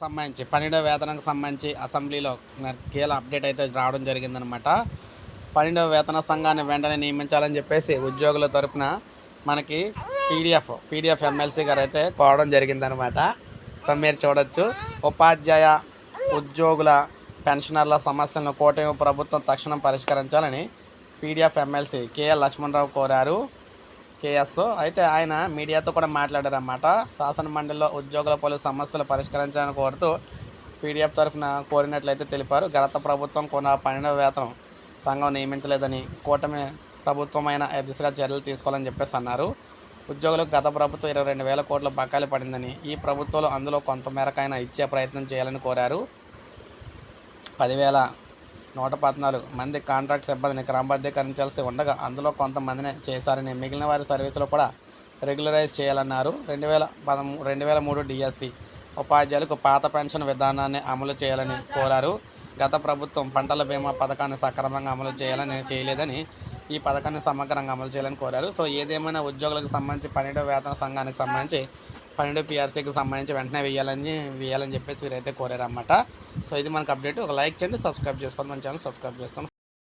సంబంధించి పన్నెండవ వేతనకు సంబంధించి అసెంబ్లీలో కీలక అప్డేట్ అయితే రావడం జరిగిందనమాట పన్నెండవ వేతన సంఘాన్ని వెంటనే నియమించాలని చెప్పేసి ఉద్యోగుల తరపున మనకి పీడిఎఫ్ పీడిఎఫ్ ఎమ్మెల్సీ గారు అయితే కోవడం జరిగిందనమాట సో మీరు చూడొచ్చు ఉపాధ్యాయ ఉద్యోగుల పెన్షనర్ల సమస్యలను కూటమి ప్రభుత్వం తక్షణం పరిష్కరించాలని పీడిఎఫ్ ఎమ్మెల్సీ కేఎల్ లక్ష్మణరావు కోరారు. కేఎస్. అయితే ఆయన మీడియాతో కూడా మాట్లాడారన్నమాట. శాసన మండలిలో ఉద్యోగుల పలు సమస్యలు పరిష్కరించాలని కోరుతూ పీడిఎఫ్ తరఫున కోరినట్లయితే తెలిపారు. గత ప్రభుత్వం కొన పన్నెండవ వేతనం సంఘం నియమించలేదని కూటమి ప్రభుత్వమైన దిశగా చర్యలు తీసుకోవాలని చెప్పేసి అన్నారు. ఉద్యోగులకు గత ప్రభుత్వం ఇరవై రెండు వేల కోట్ల బకాయిలు పడిందని ఈ ప్రభుత్వంలో అందులో కొంతమేరకైనా ఇచ్చే ప్రయత్నం చేయాలని కోరారు. పదివేల నూట పద్నాలుగు మంది కాంట్రాక్ట్ సిబ్బందిని క్రమబద్ధీకరించాల్సి ఉండగా అందులో కొంతమందిని చేశారని మిగిలిన వారి సర్వీసులు కూడా రెగ్యులరైజ్ చేయాలన్నారు. రెండు వేల పదమూ రెండు వేల మూడు డిఎస్సి ఉపాధ్యాయులకు పాత పెన్షన్ విధానాన్ని అమలు చేయాలని కోరారు. గత ప్రభుత్వం పంటల బీమా పథకాన్ని సక్రమంగా అమలు చేయాలని చేయలేదని ఈ పథకాన్ని సమగ్రంగా అమలు చేయాలని కోరారు. సో ఏదేమైనా ఉద్యోగులకు సంబంధించి పన్నెండు వేతన సంఘానికి సంబంధించి పన్నెండు పిఆర్సీకి సంబంధించి వెంటనే వేయాలని వేయాలని చెప్పేసి వీరైతే కోరారన్నమాట. సో ఇది మనకు అప్డేట్. ఒక లైక్ చేయండి సబ్స్క్రైబ్ చేసుకోండి మన ఛానల్ సబ్స్క్రైబ్ చేసుకోండి.